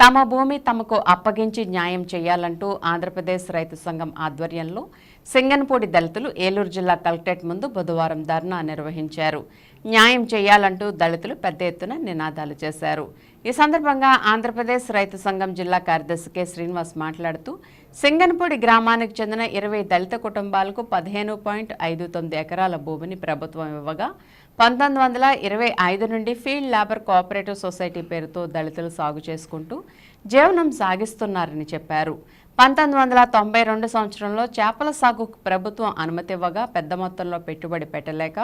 తమ భూమి తమకు అప్పగించి న్యాయం చేయాలంటూ ఆంధ్రప్రదేశ్ రైతు సంఘం ఆధ్వర్యంలో సింగన్పూడి దళితులు ఏలూరు జిల్లా కలెక్టరేట్ ముందు బుధవారం ధర్నా నిర్వహించారు. న్యాయం చేయాలంటూ దళితులు పెద్ద ఎత్తున నినాదాలు చేశారు. ఈ సందర్భంగా ఆంధ్రప్రదేశ్ రైతు సంఘం జిల్లా కార్యదర్శి కె. శ్రీనివాస్ మాట్లాడుతూ సింగన్పూడి గ్రామానికి చెందిన ఇరవై దళిత కుటుంబాలకు పదిహేను పాయింట్ ఐదు తొమ్మిది ఎకరాల భూమిని ప్రభుత్వం ఇవ్వగా పంతొమ్మిది వందల ఇరవై ఐదు నుండి ఫీల్డ్ లేబర్ కోఆపరేటివ్ సొసైటీ పేరుతో దళితులు సాగు చేసుకుంటూ జీవనం సాగిస్తున్నారని చెప్పారు. పంతొమ్మిది వందల తొంభై రెండు సంవత్సరంలో చేపల సాగుకు ప్రభుత్వం అనుమతి ఇవ్వగా పెద్ద మొత్తంలో పెట్టుబడి పెట్టలేక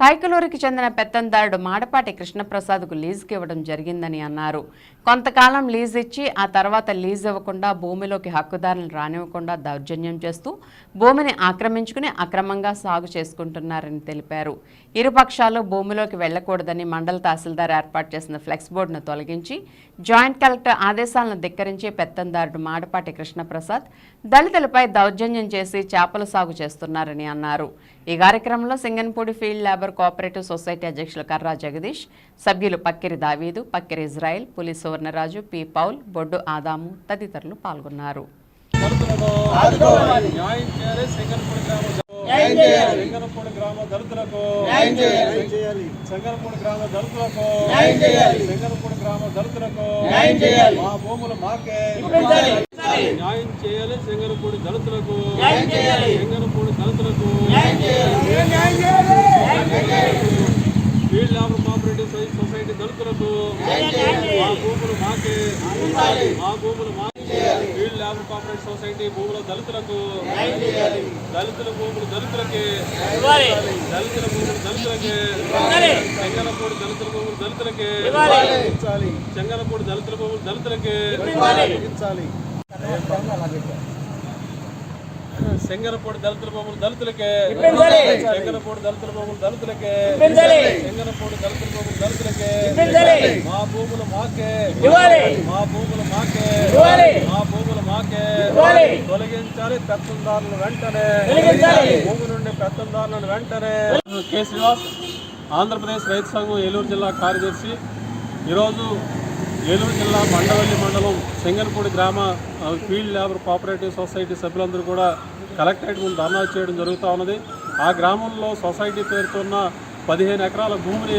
కైకలూరుకి చెందిన పెత్తందారుడు మాడపాటి కృష్ణప్రసాద్కు లీజుకి ఇవ్వడం జరిగిందని అన్నారు. కొంతకాలం లీజు ఇచ్చి ఆ తర్వాత లీజు ఇవ్వకుండా భూమిలోకి హక్కుదారులను రానివ్వకుండా దౌర్జన్యం చేస్తూ భూమిని ఆక్రమించుకుని అక్రమంగా సాగు చేసుకుంటున్నారని తెలిపారు. ఇరుపక్షాలు భూమిలోకి వెళ్ళకూడదని మండల తహసీల్దార్ ఏర్పాటు చేసిన ఫ్లెక్స్ బోర్డును తొలగించి జాయింట్ కలెక్టర్ ఆదేశాలను ధిక్కరించి పెత్తందారుడు మాడపాటి కృష్ణప్రసాద్ దళితులపై దౌర్జన్యం చేసి చేపల సాగు చేస్తున్నారని అన్నారు. ఈ కార్యక్రమంలో Singanapudi field labour cooperative society అధ్యక్షులు కర్రా జగదీష్ సభ్యులు పక్కిరి దావీదు పక్కిరి ఇజ్రాయెల్ పులి సువర్ణరాజు పి పౌల్ బొడ్డు ఆదాము తదితరులు పాల్గొన్నారు. దళితులకు న్యాయం చేయాలి. సింగనపూడి గ్రామ సింగనపూడి గ్రామ దళితులకు సింగనపూడి గ్రామ దళితులకు సింగనపూడి గ్రామ దళితులకు మా భూములు మాకే న్యాయం చేయాలి. సింగనపూడి దళితులకు. సింగనపూడి దళితులకు. ఫీల్డ్ లేబర్ కోఆపరేటివ్ సొసై- సొసైటీ దళితులకు. మా భూములు మాకే. మా భూములు మాకే. ఫీల్డ్ లేబర్ కోఆపరేటివ్ సొసైటీ భూముల దళితులకు. దళితుల భూములు దళితులకి. దళితుల భూములు దళితులకి. చెంగనపూడి దళితుల భూములు దళితులకి. చెంగనపూడి దళితుల భూములు దళితులకి. సెంగనపూడి దళితుల భూములు దళితులకే సెంగనపూడి దళితుల భూములు దళితులకే సెంగనపూడి దళితుల భూములు దళితులకే మా భూములు మాకే మా భూములు మాకే మా భూములు మాకే తొలగించాలి పెత్తందారులను వెంటనే భూమి నుండి పెత్తందారులను వెంటనే కె శ్రీనివాస్ ఆంధ్రప్రదేశ్ రైతు సంఘం ఏలూరు జిల్లా కార్యదర్శి ఈరోజు ఏలూరు జిల్లా మండవల్లి మండలం సింగన్పూడి గ్రామ ఫీల్డ్ లేబర్ కోఆపరేటివ్ సొసైటీ సభ్యులందరూ కూడా కలెక్టరేట్ ముందు ధర్నా చేయడం జరుగుతూ ఉన్నది. ఆ గ్రామంలో సొసైటీ పేరుతో ఉన్న పదిహేను ఎకరాల భూమిని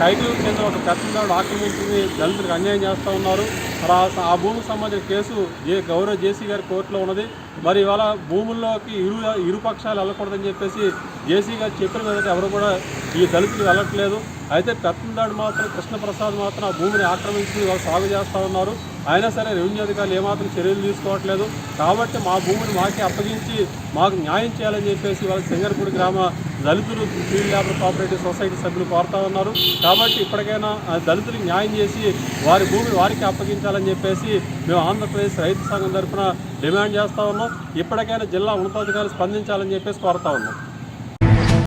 టైటిల్ కింద ఒక పెద్దదాడు ఆక్రమించి దళితులకు అన్యాయం చేస్తూ ఉన్నారు. మరి ఆ- భూమికి సంబంధించిన కేసు ఏ గౌరవ జేసీ గారి కోర్టులో ఉన్నది. మరి ఇవాళ భూముల్లోకి ఇరు ఇరు పక్షాలు వెళ్ళకూడదని చెప్పేసి జేసీ గారు చెప్పిన మీద ఎవరు కూడా ఈ దళితులు వెళ్ళట్లేదు. అయితే పెత్తందాడు మాత్రం కృష్ణప్రసాద్ మాత్రం ఆ భూమిని ఆక్రమించి వాళ్ళు సాగు చేస్తూ ఉన్నారు. అయినా సరే రెవెన్యూ అధికారులు ఏమాత్రం చర్యలు తీసుకోవట్లేదు. కాబట్టి మా భూమిని మాకే అప్పగించి మాకు న్యాయం చేయాలని చెప్పేసి వాళ్ళ సింగర్పూడి గ్రామ దళితులు ఫీల్డ్ లేబర్ కోఆపరేటివ్ సొసైటీ సభ్యులు కోరుతా ఉన్నారు. కాబట్టి ఇప్పటికైనా దళితులకు న్యాయం చేసి వారి భూమిని వారికి అప్పగించాలని చెప్పేసి మేము ఆంధ్రప్రదేశ్ రైతు సంఘం తరఫున డిమాండ్ చేస్తూ ఉన్నాం. ఇప్పటికైనా జిల్లా ఉన్నతాధికారులు స్పందించాలని చెప్పేసి కోరుతా ఉన్నాం.